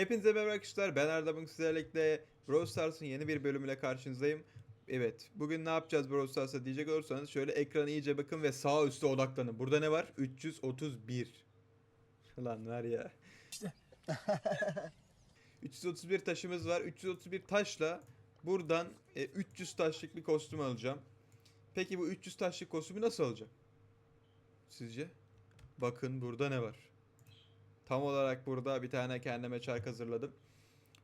Hepinize merhaba arkadaşlar. Ben Arda bugün sizlerle Brawl Stars'ın yeni bir bölümüyle karşınızdayım. Evet, bugün ne yapacağız Brawl Stars'a diyecek olursanız şöyle ekrana iyice bakın ve sağ üstte odaklanın. Burada ne var? 331. Lan var ya. 331 taşımız var. 331 taşla buradan e, 300 taşlık bir kostüm alacağım. Peki bu 300 taşlık kostümü nasıl alacağım? Sizce? Bakın burada ne var? Tam olarak burada bir tane kendime çark hazırladım.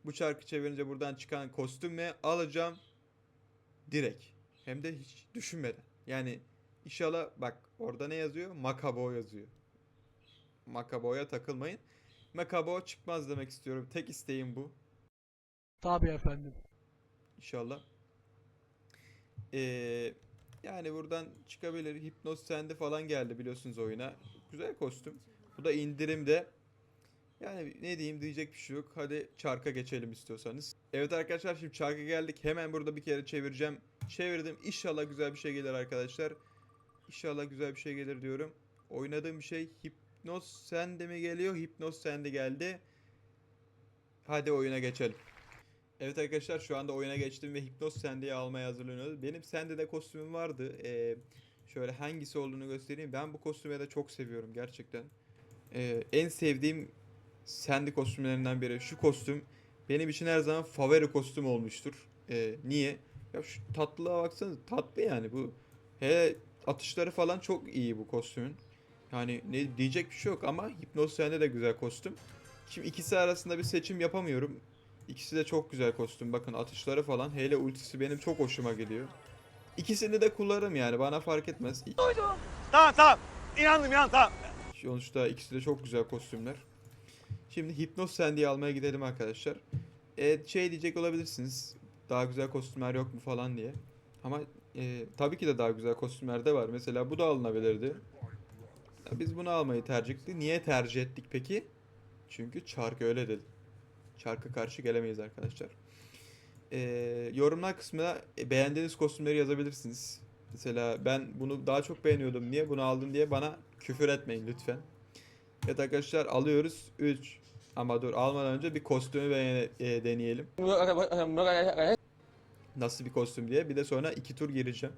Bu çarkı çevirince buradan çıkan kostümle alacağım direkt. Hem de hiç düşünmeden. Yani inşallah bak orada ne yazıyor? Makabo yazıyor. Makabo'ya takılmayın. Makabo çıkmaz demek istiyorum. Tek isteğim bu. Tabii efendim. İnşallah. Ee, yani buradan çıkabilir. Hipnoz sende falan geldi biliyorsunuz oyuna. Güzel kostüm. Bu da indirimde. Yani ne diyeyim diyecek bir şey yok. Hadi çarka geçelim istiyorsanız. Evet arkadaşlar şimdi çarka geldik. Hemen burada bir kere çevireceğim. Çevirdim. İnşallah güzel bir şey gelir arkadaşlar. İnşallah güzel bir şey gelir diyorum. Oynadığım bir şey Hipnoz sende mi geliyor? Hipnoz sende geldi. Hadi oyuna geçelim. Evet arkadaşlar şu anda oyuna geçtim ve Hipnoz Sandy'yi almaya hazırlanıyoruz. Benim Sandy'de kostümüm vardı. Ee, şöyle hangisi olduğunu göstereyim. Ben bu kostümü de çok seviyorum gerçekten. Ee, en sevdiğim Sandy kostümlerinden biri. Şu kostüm benim için her zaman favori kostüm olmuştur. Ee, niye? Ya şu tatlılığa baksanız tatlı yani bu. He atışları falan çok iyi bu kostümün. Yani ne diyecek bir şey yok ama Hipnoz Sandy de güzel kostüm. Şimdi ikisi arasında bir seçim yapamıyorum. İkisi de çok güzel kostüm. Bakın atışları falan. Hele ultisi benim çok hoşuma gidiyor. İkisini de kullanırım yani. Bana fark etmez. Tamam tamam. İnandım inandım tamam. Sonuçta ikisi de çok güzel kostümler. Şimdi Hipnoz Sandy'yi almaya gidelim arkadaşlar. E, şey diyecek olabilirsiniz. Daha güzel kostümler yok mu falan diye. Ama e, tabii ki de daha güzel kostümler de var. Mesela bu da alınabilirdi. Ya Biz bunu almayı tercih ettik. Niye tercih ettik peki? Çünkü çark öyle dedi. Çarka karşı gelemeyiz arkadaşlar. Ee, yorumlar kısmına e, beğendiğiniz kostümleri yazabilirsiniz. Mesela ben bunu daha çok beğeniyordum. Niye bunu aldın diye bana küfür etmeyin lütfen. Evet arkadaşlar alıyoruz. 3. Ama dur almadan önce bir kostümü e, deneyelim. Nasıl bir kostüm diye. Bir de sonra iki tur gireceğim.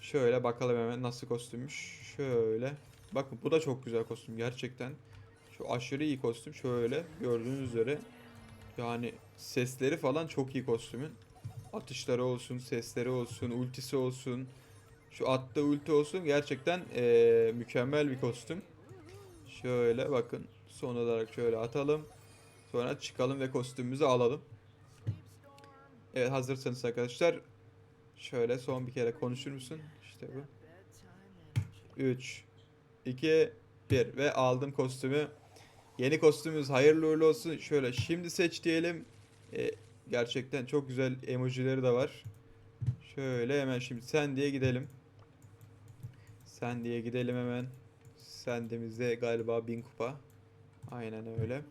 Şöyle bakalım hemen nasıl kostümmüş. Şöyle. Bakın bu da çok güzel kostüm gerçekten. Şu aşırı iyi kostüm. Şöyle gördüğünüz üzere. Yani sesleri falan çok iyi kostümün. Atışları olsun, sesleri olsun, ultisi olsun. Şu attığı ulti olsun. Gerçekten eee, mükemmel bir kostüm. Şöyle bakın. Son olarak şöyle atalım. Sonra çıkalım ve kostümümüzü alalım. Evet hazırsanız arkadaşlar. Şöyle son bir kere konuşur musun? İşte bu. 3 2 1 ve aldım kostümü. Yeni kostümümüz hayırlı uğurlu olsun. Şöyle şimdi seç diyelim. Ee, gerçekten çok güzel emojileri de var. Şöyle hemen şimdi sen diye gidelim. Sen diye gidelim hemen. Sendemizde galiba 1000 kupa. Aynen öyle.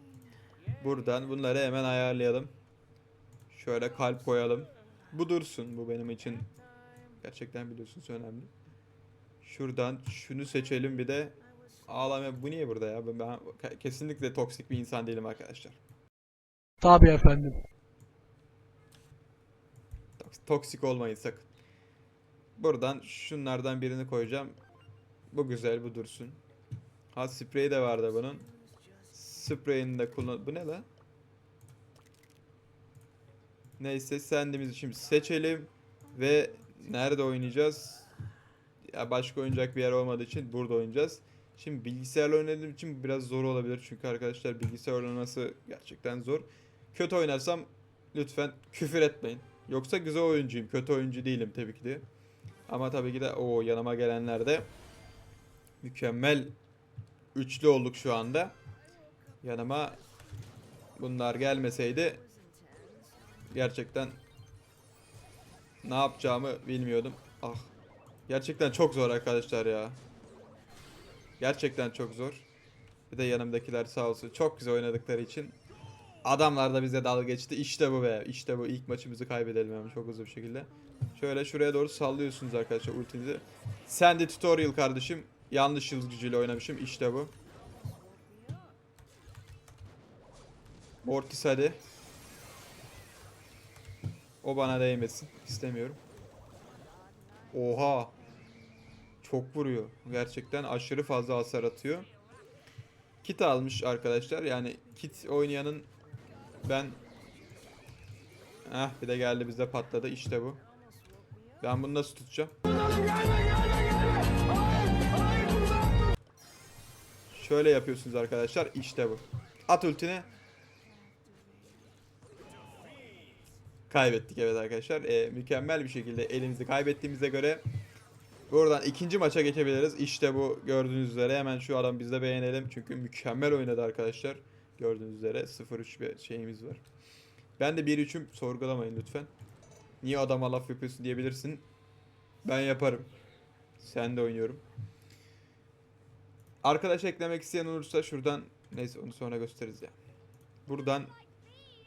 Buradan bunları hemen ayarlayalım. Şöyle kalp koyalım. Bu dursun. Bu benim için gerçekten biliyorsunuz önemli. Şuradan şunu seçelim bir de. Ağlama bu niye burada ya? Ben, ben kesinlikle toksik bir insan değilim arkadaşlar. Tabii efendim. Toks- Toksik olmayın sakın. Buradan şunlardan birini koyacağım. Bu güzel bu dursun. Ha sprey de vardı bunun. Spreyini de kullan... Bu ne lan? Neyse sendimizi şimdi seçelim. Ve nerede oynayacağız? Ya başka oynayacak bir yer olmadığı için burada oynayacağız. Şimdi bilgisayarla oynadığım için biraz zor olabilir. Çünkü arkadaşlar bilgisayar oynaması gerçekten zor. Kötü oynarsam lütfen küfür etmeyin. Yoksa güzel oyuncuyum. Kötü oyuncu değilim tabii ki de. Ama tabii ki de o yanıma gelenler de mükemmel üçlü olduk şu anda. Yanıma bunlar gelmeseydi gerçekten ne yapacağımı bilmiyordum. Ah. Gerçekten çok zor arkadaşlar ya. Gerçekten çok zor. Bir de yanımdakiler sağ olsun çok güzel oynadıkları için Adamlar da bize dalga geçti. İşte bu be. İşte bu. İlk maçımızı kaybedelim hemen çok hızlı bir şekilde. Şöyle şuraya doğru sallıyorsunuz arkadaşlar ultinizi. Sen tutorial kardeşim. Yanlış yıldız gücüyle oynamışım. İşte bu. Mortis hadi. O bana değmesin. İstemiyorum. Oha. Çok vuruyor. Gerçekten aşırı fazla hasar atıyor. Kit almış arkadaşlar. Yani kit oynayanın ben Ah bir de geldi bize patladı. İşte bu. Ben bunu nasıl tutacağım? Şöyle yapıyorsunuz arkadaşlar. İşte bu. At ultini. Kaybettik evet arkadaşlar. Ee, mükemmel bir şekilde elimizi kaybettiğimize göre buradan ikinci maça geçebiliriz. İşte bu gördüğünüz üzere hemen şu adam bizde beğenelim. Çünkü mükemmel oynadı arkadaşlar. Gördüğünüz üzere 0-3 bir şeyimiz var. Ben de 1-3'üm sorgulamayın lütfen. Niye adama laf yapıyorsun diyebilirsin. Ben yaparım. Sen de oynuyorum. Arkadaş eklemek isteyen olursa şuradan neyse onu sonra gösteririz ya. Buradan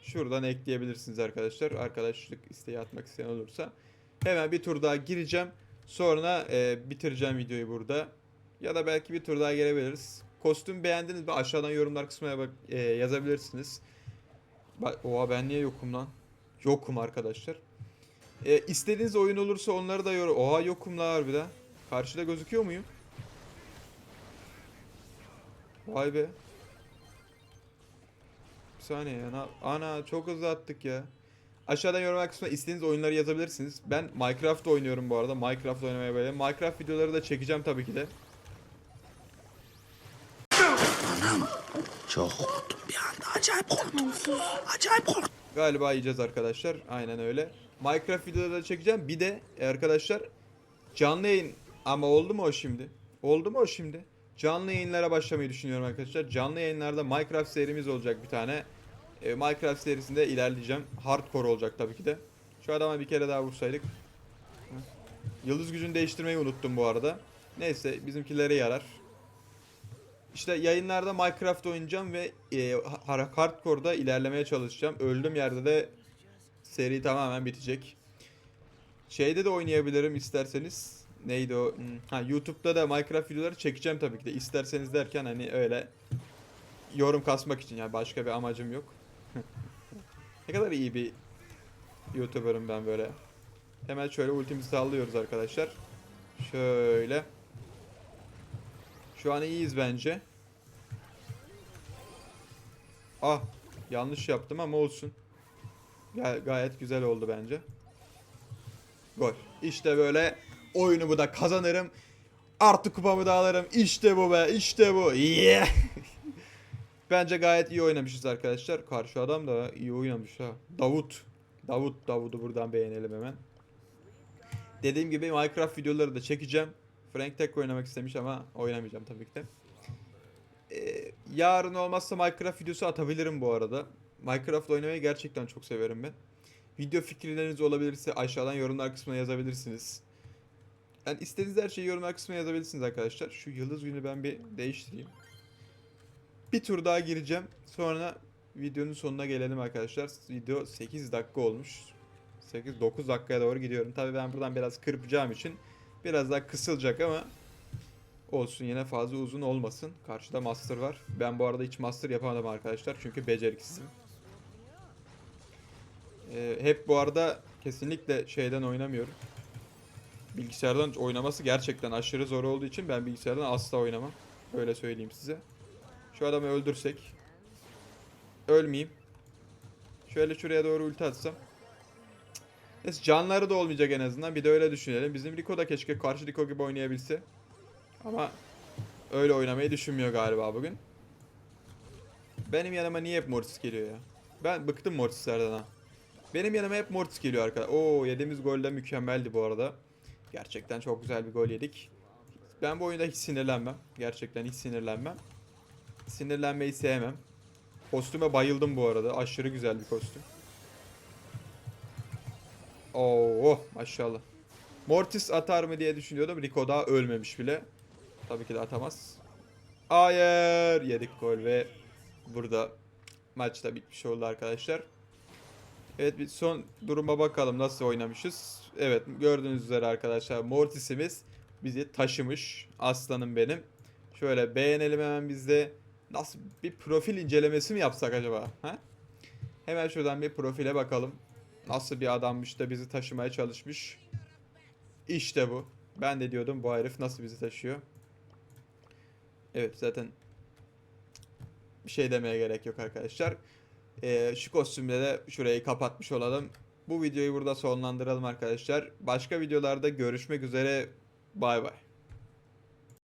şuradan ekleyebilirsiniz arkadaşlar. Arkadaşlık isteği atmak isteyen olursa. Hemen bir tur daha gireceğim. Sonra e, bitireceğim videoyu burada. Ya da belki bir tur daha gelebiliriz. Kostüm beğendiniz mi? Aşağıdan yorumlar kısmına bak e, yazabilirsiniz. Bak, oha ben niye yokum lan? Yokum arkadaşlar. E, istediğiniz oyun olursa onları da yorum. Oha yokum la harbiden. Karşıda gözüküyor muyum? Vay be. Bir saniye ya. na- Ana çok hızlı attık ya. Aşağıdan yorumlar kısmına istediğiniz oyunları yazabilirsiniz. Ben Minecraft oynuyorum bu arada. Minecraft oynamaya böyle. Minecraft videoları da çekeceğim tabii ki de. Çok korktum bir anda. Acayip korktum. Acayip korktum. Galiba yiyeceğiz arkadaşlar. Aynen öyle. Minecraft videoları da çekeceğim. Bir de arkadaşlar canlı yayın ama oldu mu o şimdi? Oldu mu o şimdi? Canlı yayınlara başlamayı düşünüyorum arkadaşlar. Canlı yayınlarda Minecraft serimiz olacak bir tane. E, Minecraft serisinde ilerleyeceğim. Hardcore olacak tabii ki de. Şu adama bir kere daha vursaydık. Yıldız gücünü değiştirmeyi unuttum bu arada. Neyse bizimkilere yarar. İşte yayınlarda Minecraft oynayacağım ve e, ha- hardcore'da ilerlemeye çalışacağım. Öldüğüm yerde de seri tamamen bitecek. Şeyde de oynayabilirim isterseniz. Neydi o? Hmm, Ha YouTube'da da Minecraft videoları çekeceğim tabii ki de. İsterseniz derken hani öyle yorum kasmak için yani başka bir amacım yok. ne kadar iyi bir YouTuber'ım ben böyle. Hemen şöyle ultimizi sallıyoruz arkadaşlar. Şöyle. Şu an iyiyiz bence. Ah yanlış yaptım ama olsun. Ga- gayet güzel oldu bence. Gol. İşte böyle oyunumu da kazanırım. Artı kupamı da alırım. İşte bu be işte bu. Yeah. bence gayet iyi oynamışız arkadaşlar. Karşı adam da iyi oynamış ha. Davut. Davut Davut'u buradan beğenelim hemen. Dediğim gibi Minecraft videoları da çekeceğim. Frank tek oynamak istemiş ama oynamayacağım tabii ki de. Ee, yarın olmazsa Minecraft videosu atabilirim bu arada. Minecraft oynamayı gerçekten çok severim ben. Video fikirleriniz olabilirse aşağıdan yorumlar kısmına yazabilirsiniz. Yani istediğiniz her şeyi yorumlar kısmına yazabilirsiniz arkadaşlar. Şu yıldız günü ben bir değiştireyim. Bir tur daha gireceğim. Sonra videonun sonuna gelelim arkadaşlar. Video 8 dakika olmuş. 8-9 dakikaya doğru gidiyorum. Tabii ben buradan biraz kırpacağım için biraz daha kısılacak ama olsun yine fazla uzun olmasın. Karşıda master var. Ben bu arada hiç master yapamadım arkadaşlar çünkü beceriksizim. Ee, hep bu arada kesinlikle şeyden oynamıyorum. Bilgisayardan oynaması gerçekten aşırı zor olduğu için ben bilgisayardan asla oynamam. Öyle söyleyeyim size. Şu adamı öldürsek. Ölmeyeyim. Şöyle şuraya doğru ulti atsam. Neyse canları da olmayacak en azından. Bir de öyle düşünelim. Bizim Rico da keşke karşı Rico gibi oynayabilse. Ama öyle oynamayı düşünmüyor galiba bugün. Benim yanıma niye hep Mortis geliyor ya? Ben bıktım Mortis'lerden ha. Benim yanıma hep Mortis geliyor arkadaşlar. Oo yediğimiz gol de mükemmeldi bu arada. Gerçekten çok güzel bir gol yedik. Ben bu oyunda hiç sinirlenmem. Gerçekten hiç sinirlenmem. Sinirlenmeyi sevmem. Kostüme bayıldım bu arada. Aşırı güzel bir kostüm. Oo maşallah. Mortis atar mı diye düşünüyordum. Rico daha ölmemiş bile. Tabii ki de atamaz. Hayır. Yedik gol ve burada maç da bitmiş oldu arkadaşlar. Evet bir son duruma bakalım nasıl oynamışız. Evet gördüğünüz üzere arkadaşlar Mortis'imiz bizi taşımış. Aslanım benim. Şöyle beğenelim hemen biz de. Nasıl bir profil incelemesi mi yapsak acaba? Ha? Hemen şuradan bir profile bakalım. Nasıl bir adammış da bizi taşımaya çalışmış. İşte bu. Ben de diyordum bu herif nasıl bizi taşıyor. Evet zaten bir şey demeye gerek yok arkadaşlar. Ee, şu kostümle de şurayı kapatmış olalım. Bu videoyu burada sonlandıralım arkadaşlar. Başka videolarda görüşmek üzere. Bay bay.